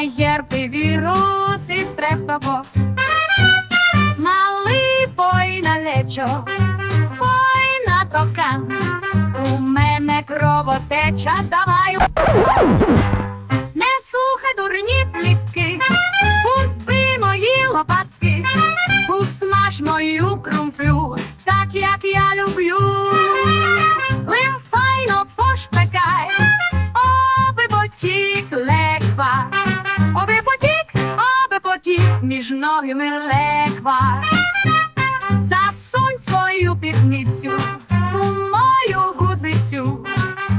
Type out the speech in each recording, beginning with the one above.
не єрпи вірус із трептобо. Малий пой на лечо, пой на токан. У мене кровотеча, давай. Не слухай дурні плітки, купи мої лопатки, усмаж мою крумплю, так як я люблю. Оби між ногами легва. Засунь свою пірницю у мою гузицю,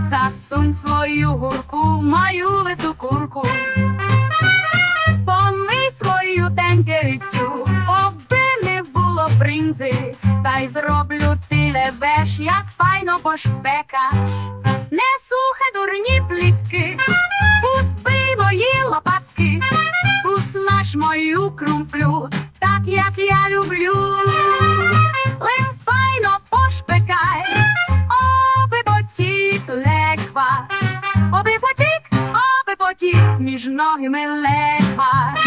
засунь свою гурку мою лису курку. Помий свою тенкерицю, оби не було бринзи, та й зроблю ти лебеш, як файно пошпекаш. Усмаж мою крумплю, так як я люблю. Лим файно пошпекай, оби потік леква, оби потік, оби потік між ногами легва.